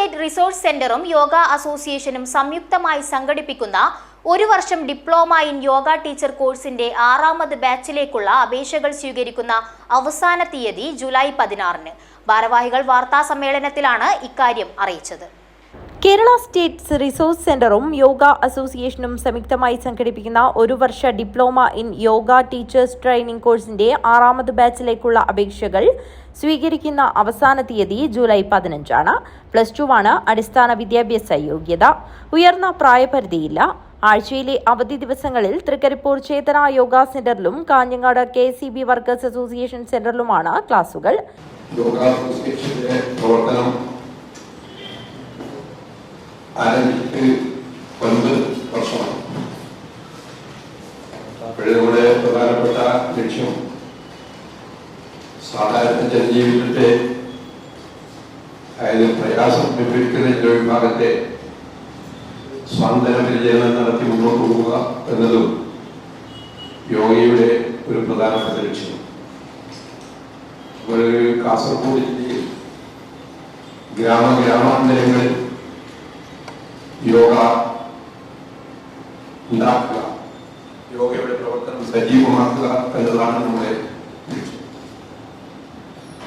State resource സെന്ററും യോഗ അസോസിയേഷനും സംയുക്തമായി സംഘടിപ്പിക്കുന്ന ഒരു വർഷം ഡിപ്ലോമ ഇൻ യോഗ ടീച്ചർ കോഴ്സിന്റെ ആറാമത് ബാച്ചിലേക്കുള്ള അപേക്ഷകൾ സ്വീകരിക്കുന്ന അവസാന തീയതി ജൂലൈ പതിനാറിന്. ഭാരവാഹികൾ വാർത്താ സമ്മേളനത്തിലാണ് ഇക്കാര്യം അറിയിച്ചത്. കേരള സ്റ്റേറ്റ്സ് റിസോഴ്സ് സെന്ററും യോഗ അസോസിയേഷനും സംയുക്തമായി സംഘടിപ്പിക്കുന്ന ഒരു വർഷ diploma in yoga teachers training കോഴ്സിന്റെ ആറാമത് ബാച്ചിലേക്കുള്ള അപേക്ഷകൾ സ്വീകരിക്കുന്ന അവസാന തീയതി ജൂലൈ പതിനഞ്ചാണ്. പ്ലസ് ടു ആണ് അടിസ്ഥാന വിദ്യാഭ്യാസ യോഗ്യത. ഉയർന്ന പ്രായപരിധിയില്ല. ആഴ്ചയിലെ അവധി ദിവസങ്ങളിൽ തൃക്കരിപ്പൂർ ചേതന yoga സെന്ററിലും Kanhangad K C B workers association സെന്ററിലുമാണ് ക്ലാസുകൾ. നമ്മുടെ പ്രധാനപ്പെട്ട ലക്ഷ്യം സാധാരണ ജനജീവിതത്തെ അതായത് പ്രയാസം അനുഭവിക്കുന്ന ജനവിഭാഗത്തെ സ്വാതന്ത്ര്യ പരിചരണം നടത്തി മുന്നോട്ട് പോവുക എന്നതും യോഗയുടെ ഒരു പ്രധാനപ്പെട്ട ലക്ഷ്യം. കാസർഗോഡ് ജില്ലയിൽ ഗ്രാമ ഗ്രാമാന്തരങ്ങളിൽ യോഗ ഉണ്ടാക്കുക യോഗയുടെ പ്രവർത്തനം സജീവമാക്കുക എന്നതാണ് നമ്മുടെ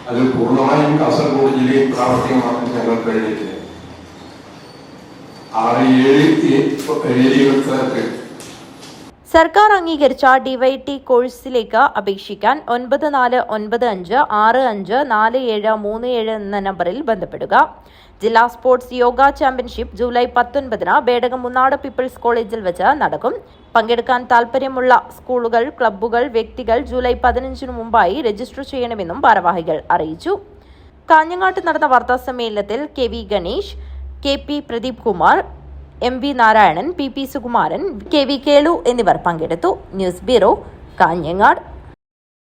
അത് പൂർണമായും കാസർഗോഡ് ജില്ലയിൽ പ്രാവർത്തികമാക്കാൻ ഞങ്ങൾ കഴിഞ്ഞിട്ടില്ല. ആറ് ഏഴ് ഏരിയകൾക്ക് സർക്കാർ അംഗീകരിച്ച ഡിവൈടി കോഴ്സിലേക്ക് അപേക്ഷിക്കാൻ ഒൻപത് നാല് ഒൻപത് അഞ്ച് ആറ് അഞ്ച് നാല് ഏഴ് മൂന്ന് ഏഴ് എന്ന നമ്പറിൽ ബന്ധപ്പെടുക. ജില്ലാ സ്പോർട്സ് യോഗ ചാമ്പ്യൻഷിപ്പ് ജൂലൈ പത്തൊൻപതിന് ബേഡകം മുന്നാട് പീപ്പിൾസ് കോളേജിൽ വെച്ച് നടക്കും. പങ്കെടുക്കാൻ താൽപ്പര്യമുള്ള സ്കൂളുകൾ ക്ലബ്ബുകൾ വ്യക്തികൾ ജൂലൈ പതിനഞ്ചിന് മുമ്പായി രജിസ്റ്റർ ചെയ്യണമെന്നും ഭാരവാഹികൾ അറിയിച്ചു. കാഞ്ഞങ്ങാട്ട് നടന്ന വാർത്താ സമ്മേളനത്തിൽ K V Ganesh K P Pradeep Kumar M V Narayanan P P Sukumaran K V Kelu എന്നിവർ പങ്കെടുത്തു. News bureau Kanhangad.